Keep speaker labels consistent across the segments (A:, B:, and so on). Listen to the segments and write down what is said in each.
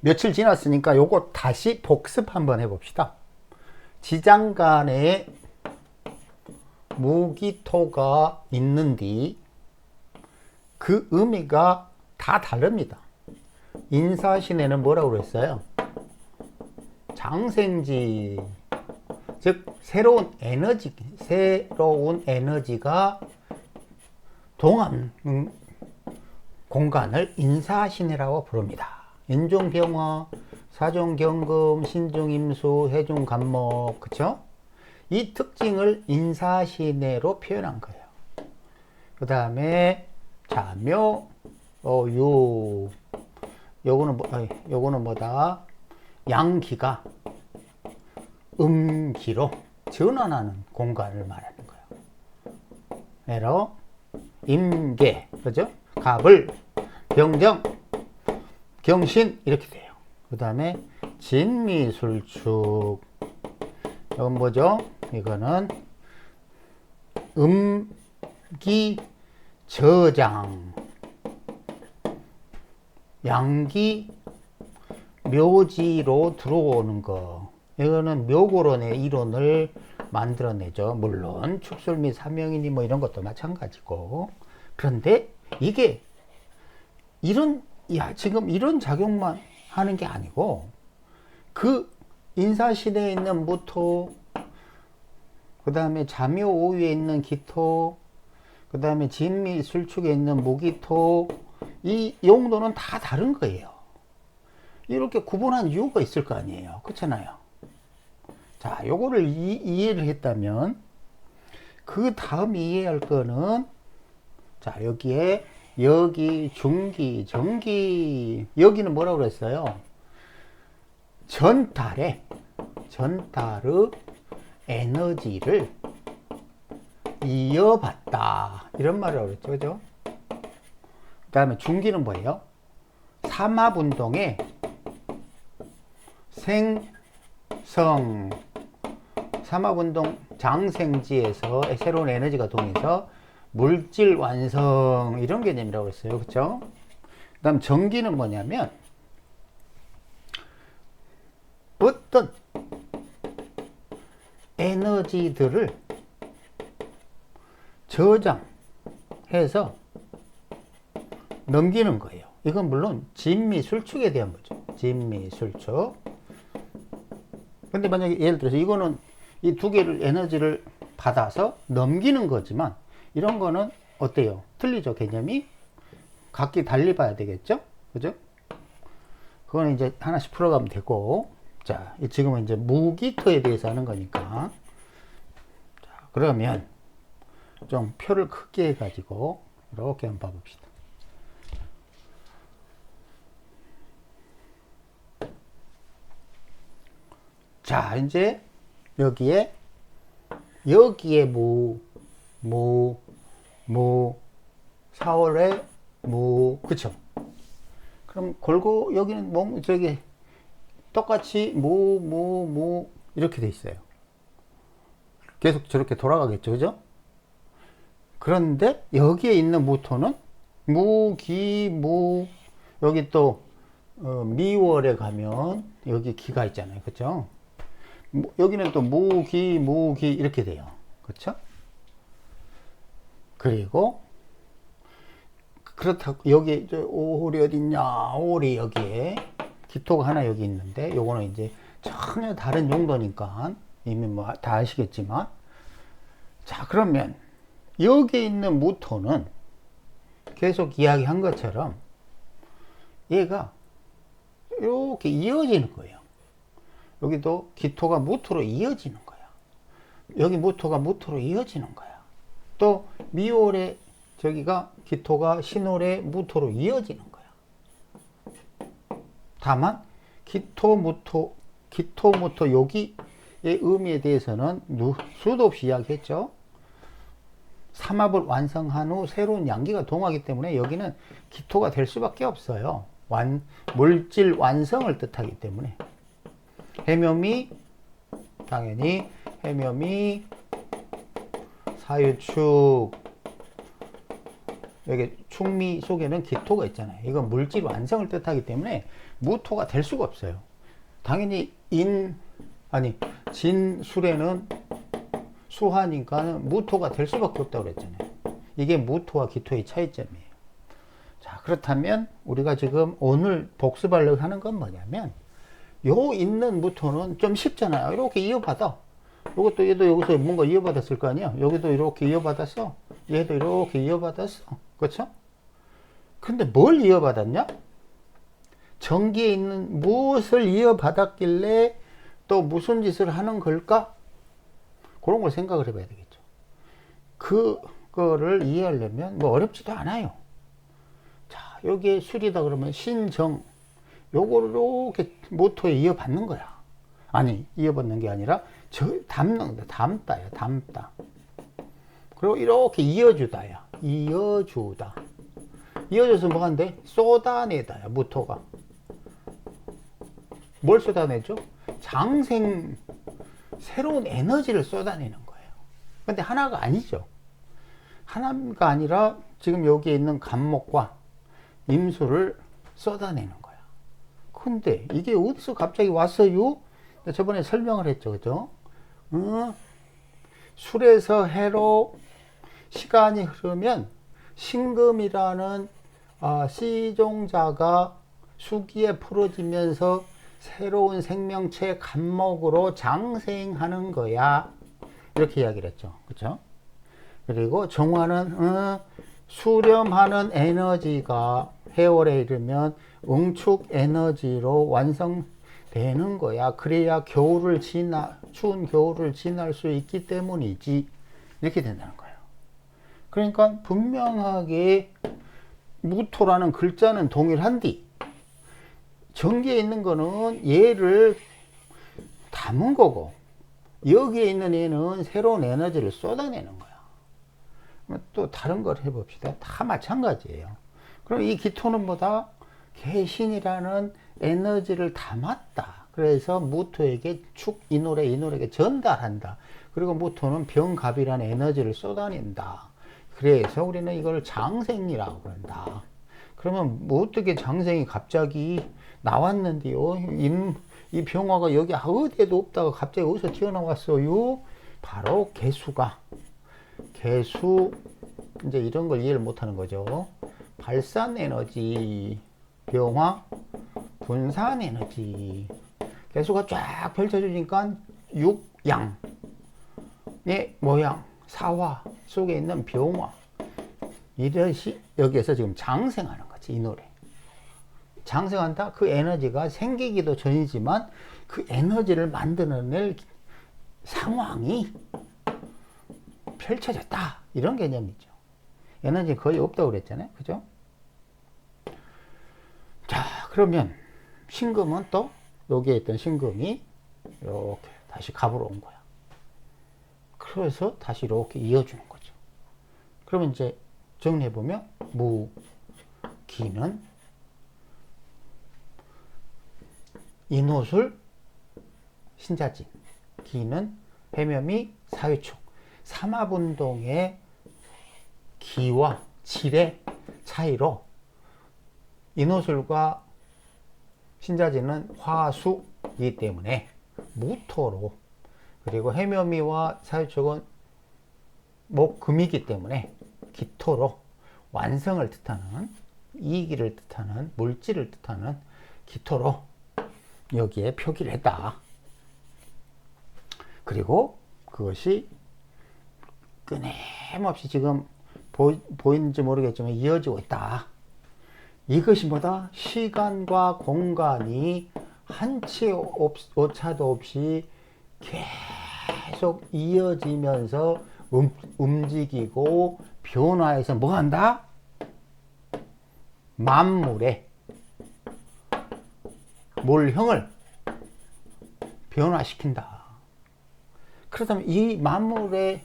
A: 며칠 지났으니까 요거 다시 복습 한번 해봅시다. 지장 간에 무기토가 있는데 그 의미가 다 다릅니다. 인사신에는 뭐라고 그랬어요? 장생지 즉 새로운 에너지 새로운 에너지가 동안 음, 공간을 인사신이라고 부릅니다. 인종병화, 사종경금, 신중임수, 해중간목, 그쵸? 이 특징을 인사신해로 표현한 거예요. 그 다음에 자묘, 어, 유, 요거는 뭐, 아니, 요거는 뭐다? 양기가 음기로 전환하는 공간을 말하는 거예요. 예로 임계, 그죠? 갑을, 병정, 경신 이렇게 돼요. 그 다음에 진미술축 이건 뭐죠? 이거는 음기 저장 양기 묘지로 들어오는 거 이거는 묘고론의 이론을 만들어내죠. 물론 축술 및 사명이니 뭐 이런 것도 마찬가지고 그런데 이게 이런 야 지금 이런 작용만 하는 게 아니고 그 인사시대에 있는 무토 그 다음에 자묘 오위에 있는 기토 그 다음에 진미 술축에 있는 무기토 이 용도는 다 다른 거예요. 이렇게 구분한 이유가 있을 거 아니에요. 그렇잖아요. 자 요거를 이, 이해를 했다면 그 다음 이해할 거는 자 여기에 여기 중기 정기 여기는 뭐라고 그랬어요? 전달에 전달의 에너지를 이어받다. 이런 말을 그랬죠. 그죠? 그 다음에 중기는 뭐예요? 삼합운동의 생성. 삼합운동 장생지에서 새로운 에너지가 동해서 물질 완성 이런 개념이라고 했어요. 그렇죠? 그다음 전기는 뭐냐면 어떤 에너지들을 저장해서 넘기는 거예요. 이건 물론 진미술축에 대한 거죠. 진미술축. 근데 만약에 예를 들어서 이거는 이 두 개를 에너지를 받아서 넘기는 거지만 이런 거는 어때요? 틀리죠, 개념이? 각기 달리 봐야 되겠죠? 그죠? 그거는 이제 하나씩 풀어가면 되고, 자, 지금은 이제 무기토에 대해서 하는 거니까. 자, 그러면 좀 표를 크게 해가지고, 이렇게 한번 봐봅시다. 자, 이제 여기에, 여기에 뭐, 무, 무, 4월에 무, 그쵸? 그럼 골고 여기는 뭐, 저기, 똑같이 무, 무, 무, 이렇게 돼 있어요. 계속 저렇게 돌아가겠죠, 그죠? 그런데 여기에 있는 무토는 무, 기, 무, 여기 또, 어, 미월에 가면 여기 기가 있잖아요. 그쵸? 여기는 또 무, 기, 무, 기, 이렇게 돼요. 그쵸? 그리고 그렇다고 여기 오홀이 어딨냐 오홀이 여기에 기토가 하나 여기 있는데 요거는 이제 전혀 다른 용도니까 이미 뭐 다 아시겠지만. 자 그러면 여기 있는 무토는 계속 이야기한 것처럼 얘가 이렇게 이어지는 거예요. 여기도 기토가 무토로 이어지는 거야. 여기 무토가 무토로 이어지는 거야 또 미월에 저기가 기토가 신월에 무토로 이어지는 거야. 다만 기토 무토 기토 무토 여기의 의미에 대해서는 수도 없이 이야기했죠. 삼합을 완성한 후 새로운 양기가 동하기 때문에 여기는 기토가 될 수밖에 없어요. 완, 물질 완성을 뜻하기 때문에 해묘미 당연히 해묘미 사유축 여기 충미 속에는 기토가 있잖아요. 이건 물질 완성을 뜻하기 때문에 무토가 될 수가 없어요. 당연히 인 아니 진술에는 수하니까는 무토가 될 수밖에 없다고 그랬잖아요. 이게 무토와 기토의 차이점이에요. 자, 그렇다면 우리가 지금 오늘 복습하려고 하는 건 뭐냐면 요 있는 무토는 좀 쉽잖아요. 이렇게 이어받아. 이것도 얘도 여기서 뭔가 이어받았을 거 아니야. 여기도 이렇게 이어받았어. 얘도 이렇게 이어받았어. 그렇죠? 근데 뭘 이어받았냐? 전기에 있는 무엇을 이어받았길래 또 무슨 짓을 하는 걸까? 그런 걸 생각을 해봐야 되겠죠. 그거를 이해하려면 뭐 어렵지도 않아요. 자, 여기에 술이다 그러면 신정. 요거를 이렇게 모토에 이어받는 거야. 아니, 이어받는 게 아니라 저 담는 거, 담다야, 담다. 그리고 이렇게 이어주다야. 이어주다. 이어져서 뭐 한대? 쏟아내다야, 무토가. 뭘 쏟아내죠? 장생, 새로운 에너지를 쏟아내는 거예요. 근데 하나가 아니죠. 하나가 아니라 지금 여기에 있는 간목과 임수를 쏟아내는 거야. 근데 이게 어디서 갑자기 왔어요? 저번에 설명을 했죠. 그죠? 어, 술에서 해로 시간이 흐르면 신금이라는 어, C종자가 수기에 풀어지면서 새로운 생명체 간목으로 장생하는 거야. 이렇게 이야기를 했죠. 그렇죠? 그리고 정화는 어, 수렴하는 에너지가 해월에 이르면 응축 에너지로 완성 되는 거야. 그래야 겨울을 지나 추운 겨울을 지날 수 있기 때문이지. 이렇게 된다는 거예요. 그러니까 분명하게 무토라는 글자는 동일한디 전기에 있는 거는 얘를 담은 거고 여기에 있는 얘는 새로운 에너지를 쏟아내는 거야. 또 다른 걸 해봅시다. 다 마찬가지예요. 그럼 이 기토는 뭐다? 개신이라는 에너지를 담았다. 그래서 무토에게 축, 이 노래, 이 노래에게 전달한다. 그리고 무토는 병갑이라는 에너지를 쏟아낸다. 그래서 우리는 이걸 장생이라고 그런다. 그러면 뭐 어떻게 장생이 갑자기 나왔는데요? 임, 이 병화가 여기 어디에도 없다가 갑자기 어디서 튀어나왔어요? 바로 개수가 개수 이제 이런 걸 이해를 못하는 거죠. 발산 에너지, 병화, 분산 에너지. 개수가 쫙 펼쳐지니까 육양, 의 모양, 사화 속에 있는 병화. 이것이 여기에서 지금 장생하는 거지, 이 노래. 장생한다? 그 에너지가 생기기도 전이지만 그 에너지를 만드는 상황이 펼쳐졌다. 이런 개념이죠. 에너지 거의 없다고 그랬잖아요. 그죠? 자, 그러면 신금은 또 여기에 있던 신금이 이렇게 다시 갑으로 온 거야. 그래서 다시 이렇게 이어주는 거죠. 그러면 이제 정리해 보면 무, 기는 인호술, 신자진, 기는 해면이 사유축, 삼합운동의 기와 질의 차이로 인호술과 신자진은 화수이기 때문에 무토로 그리고 해묘미와 사유축은 목금이기 때문에 기토로 완성을 뜻하는 이기를 뜻하는 물질을 뜻하는 기토로 여기에 표기를 했다. 그리고 그것이 끊임없이 지금 보, 보이는지 모르겠지만 이어지고 있다. 이것이 뭐다? 시간과 공간이 한치 오차도 없이 계속 이어지면서 음, 움직이고 변화해서 뭐 한다? 만물의 몰형을 변화시킨다. 그렇다면 이 만물의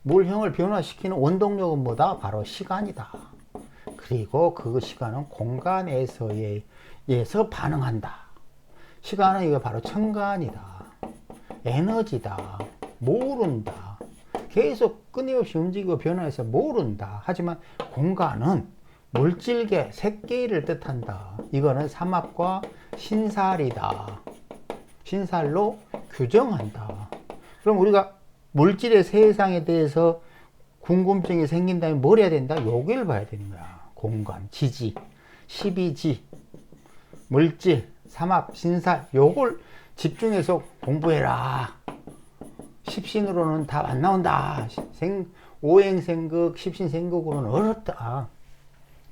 A: 물형을 변화시키는 원동력은 뭐다? 바로 시간이다. 그리고 그 시간은 공간에서의 에서 반응한다. 시간은 이거 바로 청간이다. 에너지다. 모른다. 계속 끊임없이 움직이고 변화해서 모른다. 하지만 공간은 물질계, 색계를 뜻한다. 이거는 삼합과 신살이다. 신살로 규정한다. 그럼 우리가 물질의 세상에 대해서 궁금증이 생긴다면 뭘 해야 된다? 요기를 봐야 되는 거야. 공간, 지지, 12지, 물질, 삼합, 신살, 요걸 집중해서 공부해라. 십신으로는 답안 나온다. 생, 오행생극, 십신생극으로는 어렵다.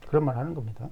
A: 그런 말 하는 겁니다.